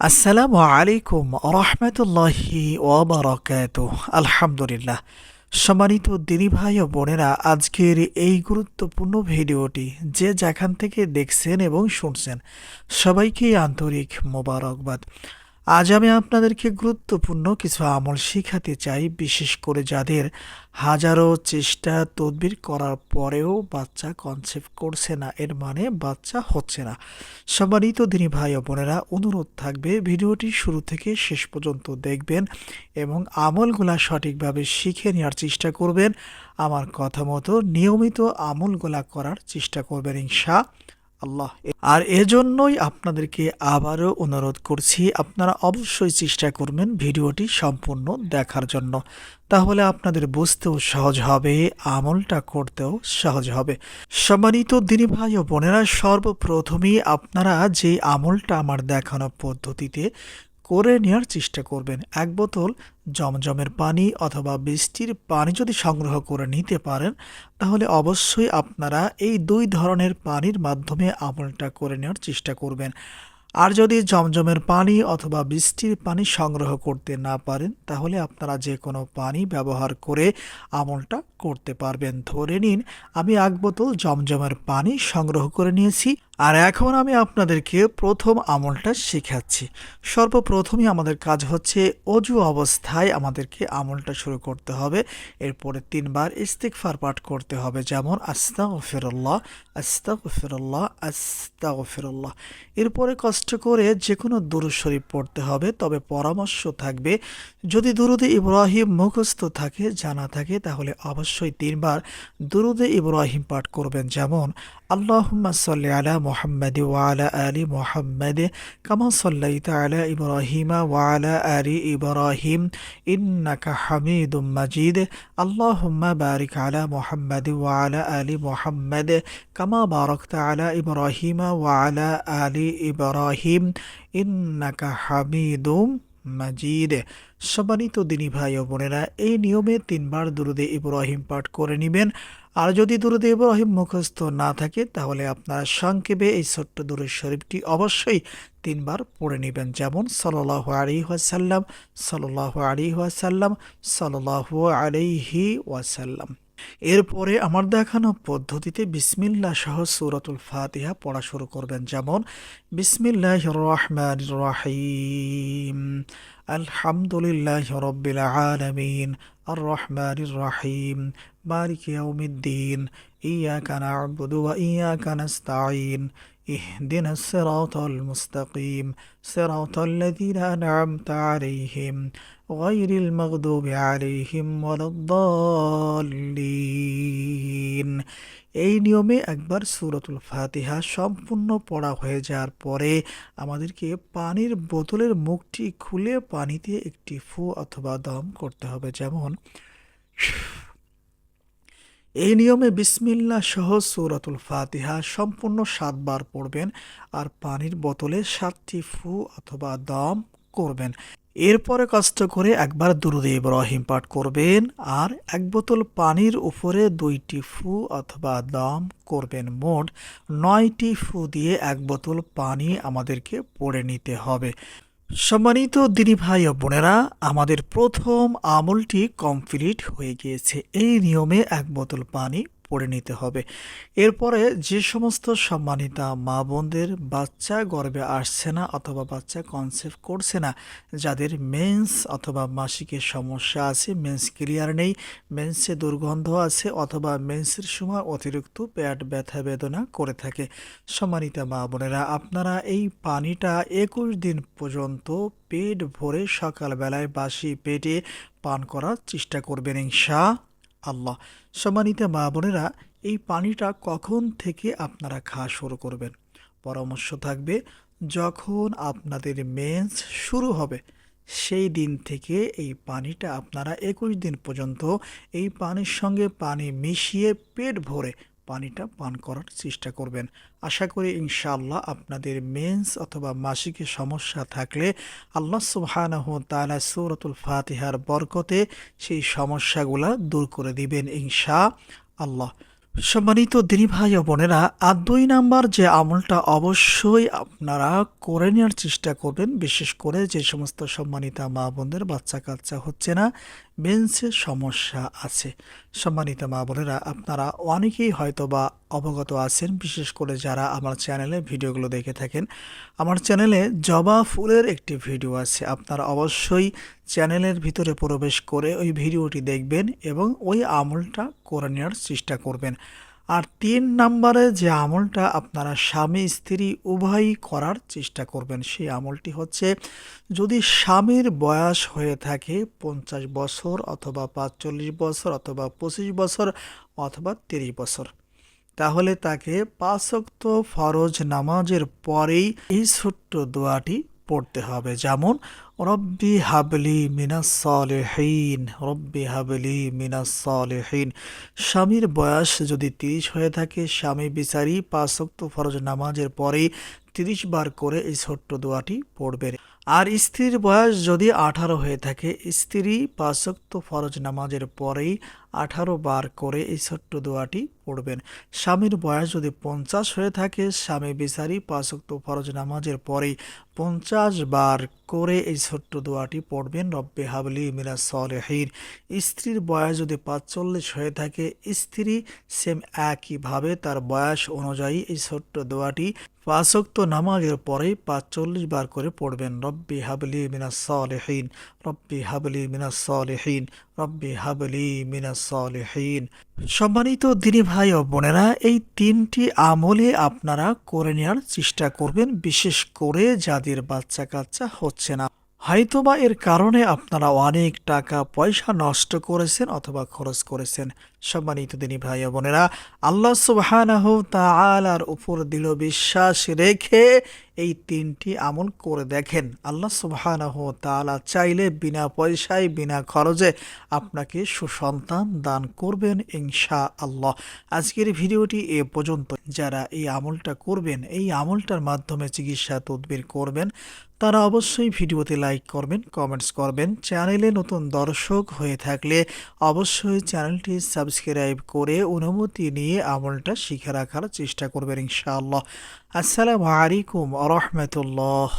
আসসালামু আলাইকুম রহমতুল্লাহি ওবরাকাত আলহামদুলিল্লাহ। সম্মানিত দিদি ভাই ও বোনেরা, আজকের এই গুরুত্বপূর্ণ ভিডিওটি যে যেখান থেকে দেখছেন এবং শুনছেন, সবাইকে আন্তরিক মোবারকবাদ। আজ আমি আপনাদেরকে গুরুত্বপূর্ণ কিছু আমল শিখাতে চাই, বিশেষ করে যাদের হাজারো চেষ্টা তদবির করার পরেও বাচ্চা কনসেপ্ট করছে না। এর মানে বাচ্চা হচ্ছে না। সম্মানিত দিনী ভাই ও বোনেরা, অনুরোধ থাকবে ভিডিওটি শুরু থেকে শেষ পর্যন্ত দেখবেন এবং আমলগুলা সঠিকভাবে শিখে নেওয়ার চেষ্টা করবেন। আমার কথা মতো নিয়মিত আমলগুলা করার চেষ্টা করবেন ইনশা। আল্লাহ। আর এজন্যই আপনাদেরকে আবারও অনুরোধ করছি, আপনারা অবশ্যই চেষ্টা করবেন ভিডিওটি সম্পূর্ণ দেখার জন্য। তাহলে আপনাদের বুঝতেও সহজ হবে, আমলটা করতেও সহজ হবে। সম্মানিত দিনী ভাই ও বোনেরা, সর্বপ্রথমেই আপনারা যে আমলটা আমার দেখানো পদ্ধতিতে করে নেওয়ার চেষ্টা করবেন। এক বোতল জমজমের পানি অথবা বৃষ্টির পানি যদি সংগ্রহ করে নিতে পারেন, তাহলে অবশ্যই আপনারা এই দুই ধরনের পানির মাধ্যমে আমলটা করে নেওয়ার চেষ্টা করবেন। আর যদি জমজমের পানি অথবা বৃষ্টির পানি সংগ্রহ করতে না পারেন, তাহলে আপনারা যে কোনো পানি ব্যবহার করে আমলটা করতে পারবেন। ধরে নিন, আমি এক বোতল জমজমের পানি সংগ্রহ করে নিয়েছি। আর এখন আমি আপনাদেরকে প্রথম আমলটা শেখাচ্ছি। সর্বপ্রথমই আমাদের কাজ হচ্ছে অজু অবস্থায় আমাদেরকে আমলটা শুরু করতে হবে। এরপরে তিনবার ইস্তিকফার পাঠ করতে হবে, যেমন আস্তা ফেরল্লাহ আস্তা ফেরল্লাহ আস্তা ফেরল্লাহ এরপরে কষ্ট করে যে কোনো দুরুদ শরীফ পড়তে হবে, তবে পরামর্শ থাকবে, যদি দুরুদে ইব্রাহিম মুখস্থ থাকে, জানা থাকে, তাহলে অবশ্যই তিনবার দুরুদে ইব্রাহিম পাঠ করবেন, যেমন আল্লাহুম্মা সাল্লি আলা মুহাম্মাদি ওয়া আলা আলি মুহাম্মাদি কামা সাল্লাইতা আলা ইব্রাহিমা ওয়া আলা আলি ইব্রাহিম ইন্নাকা হামিদুম মাজিদ আল্লাহুম্মা বারিক আলা মুহাম্মাদি ওয়া আলা মুহাম্মাদ কামা বারাকতা আলা ইব্রাহিমা ওয়া আলা আলি ইব্রাহিম ইন্নাকা হামিদুম মাজিদ সম্মানিত দিনী ভাই ও বোনেরা, এই নিয়মে তিনবার দুরুদে ইব্রাহিম পাঠ করে নেবেন। আর যদি দুরুদে ইব্রাহিম মুখস্থ না থাকে, তাহলে আপনারা সংক্ষেপে এই ছোট্ট দুরুদ শরীফটি অবশ্যই তিনবার পড়ে নেবেন। যেমন সাল্লাহ আলী ওয়াসাল্লাম সাল্লাহ আলী ওয়াসাল্লাম সাল্লাহ আলাইহি ওয়াসাল্লাম। এরপরে আমার দেখানো পদ্ধতিতে বিসমিল্লা সহ সুরাতুল ফাতিহা পড়া শুরু করবেন। যেমন বিসমিল্লাহ রহমান রহিম, আলহামদুলিল্লাহ রব্বিল আলমিন, আর রহমান রহিম মালিক ইয়াউমিদ্দিন ইয়াকা না'বুদু ওয়া ইয়াকা নাস্তাঈন اهدنا الصراط المستقيم صراط الذين أنعمت عليهم غير المغضوب عليهم ولا الضالين এই নিয়মে একবার সুরতুল ফাতিহা সম্পূর্ণ পড়া হয়ে যাওয়ার পরে আমাদেরকে পানির বোতলের মুখটি খুলে পানিতে একটি ফু অথবা দম করতে হবে যেমন এই নিয়মে বিসমিল্লা সহ সূরাতুল ফাতিহা সম্পূর্ণ সাতবার পড়বেন আর পানির বোতলে সাতটি ফু অথবা দম করবেন। এরপরে কষ্ট করে একবার দুরুদে ইব্রাহিম পাঠ করবেন আর এক বোতল পানির উপরে দুইটি ফু অথবা দম করবেন। মোট নয়টি ফু দিয়ে এক বোতল পানি আমাদেরকে পড়ে নিতে হবে। সম্মানিত দিনী ভাই ও বোনেরা, আমাদের প্রথম আমলটি কমপ্লিট হয়ে গিয়েছে। এই নিয়মে এক বোতল পানি পড়ে নিতে হবে। এরপরে যে সমস্ত সম্মানিতা মা বোনদের বাচ্চা গর্বে আসছে না অথবা বাচ্চা কনসেপ্ট করছে না, যাদের মেন্স অথবা মাসিকের সমস্যা আছে মেন্স ক্লিয়ার নেই মেন্সে দুর্গন্ধ আছে অথবা মেন্সের সময় অতিরিক্ত পেট ব্যথা বেদনা করে থাকে। সম্মানিতা মা বোনেরা, আপনারা এই পানিটা একুশ দিন পর্যন্ত পেট ভরে সকালবেলায় বাসি পেটে পান করার চেষ্টা করবেন ইনশা। আল্লাহ। সম্মানিত মা বোনেরা, এই পানিটা কখন থেকে আপনারা খাওয়া শুরু করবেন? পরামর্শ থাকবে, যখন আপনাদের মেন্স শুরু হবে, সেই দিন থেকে এই পানিটা আপনারা একুশ দিন পর্যন্ত এই পানির সঙ্গে পানি মিশিয়ে পেট ভরে পানিটা পান করার চেষ্টা করবেন। আশা করি ইনশাআল্লাহ আপনাদের মেন্স অথবা মাসিকের সমস্যা থাকলে আল্লাহ সুবহানাহু তাআলা সূরাতুল ফাতিহার বরকতে সেই সমস্যাগুলা দূর করে দিবেন ইনশা আল্লাহ সম্মানিত দিনী ভাই ও বোনেরা, আর দুই নাম্বার যে আমলটা অবশ্যই আপনারা করে নেওয়ার চেষ্টা করবেন। বিশেষ করে যে সমস্ত সম্মানিতা মা বোনদের বাচ্চা কাচ্চা হচ্ছে না বেঞ্চে সমস্যা আছে। সম্মানিত মা বোনেরা, আপনারা অনেকেই হয়তো বা অবগত আছেন, বিশেষ করে যারা আমার চ্যানেলে ভিডিওগুলো দেখে থাকেন। আমার চ্যানেলে জবা ফুলের একটি ভিডিও আছে। আপনারা অবশ্যই চ্যানেলের ভিতরে প্রবেশ করে ওই ভিডিওটি দেখবেন এবং ওই আমলটা করে নেওয়ার চেষ্টা করবেন। আর তিন নম্বরে যে আমলটা আপনারা স্বামী, স্ত্রী উভয়ই করার চেষ্টা করবেন, সেই আমলটি হচ্ছে যদি স্বামীর বয়স হয়ে থাকে পঞ্চাশ বছর অথবা পাঁচচল্লিশ বছর অথবা পঁচিশ বছর অথবা তিরিশ বছর, তাহলে তাকে পাঁচক্ত ফরজ নামাজের পরেই এই ছোট্ট দোয়াটি পড়তে হবে। যেমন, রব্বি হাবলি মিনাস সালেহীন, রব্বি হাবলি মিনাস সালেহীন। স্বামীর বয়স যদি তিরিশ হয়ে থাকে, স্বামী বিচারি পাঁচক্ত ফরজ নামাজের পরে তিরিশ বার করে এই ছোট্ট দোয়াটি পড়বেন। আর স্ত্রীর বয়স যদি আঠারো হয়ে থাকে, স্ত্রী পাঁচক্ত ফরজ নামাজের পরেই আঠারো বার করে এই ছোট্ট দোয়াটি পড়বেন। স্বামীর বয়স যদি পঞ্চাশ হয়ে থাকে, স্বামী বিচারি পাঁচক্ত ফরজ নামাজের পরেই পঞ্চাশ বার করে এই ছোট্ট দোয়াটি পড়বেন, রব্বে হাবলি মিরা সলেহীন। স্ত্রীর বয়স যদি পাঁচচল্লিশ হয়ে থাকে, স্ত্রী সেম একইভাবে তার বয়স অনুযায়ী এই ছোট্ট দোয়াটি পাঁচক্ত নামাজের পরে পাঁচ চল্লিশ বার করে পড়বেন, রব্বি হাবলি মিনা সালেহীন, রব্বি হাবলি মিনা সালেহীন, রব্বি হাবলি মিনা সালেহীন। সম্মানিত দিনী ভাই ও বোনেরা, এই তিনটি আমলে আপনারা করে নেওয়ার চেষ্টা করবেন, বিশেষ করে যাদের বাচ্চা কাচ্চা হচ্ছে না। হয়তোবা এর কারণে আপনারা অনেক টাকা পয়সা নষ্ট করেছেন অথবা খরচ করেছেন। সম্মানিত দিনী ভাই বোনেরা, আল্লাহ সুবহানাহু তাআলার উপর দৃঢ় বিশ্বাস রেখে এই তিনটি আমল করে দেখেন। আল্লাহ সুবহানাহু তাআলা চাইলে বিনা পয়সায়, বিনা খরচে আপনাকে সুসন্তান দান করবেন ইনশা আল্লাহ আজকের ভিডিওটি এ পর্যন্ত। যারা এই আমলটা করবেন, এই আমলটার মাধ্যমে চিকিৎসা তদবির করবেন তারা অবশ্যই ভিডিওতে লাইক করবেন কমেন্টস করবেন। চ্যানেলে নতুন দর্শক হয়ে থাকলে অবশ্যই চ্যানেলটি সাবস্ক্রাইব করে অনুমতি নিয়ে আমলটা শিখে রাখার চেষ্টা করবেন ইনশাআল্লাহ। আসসালামু আলাইকুম রহমতুল্লাহ।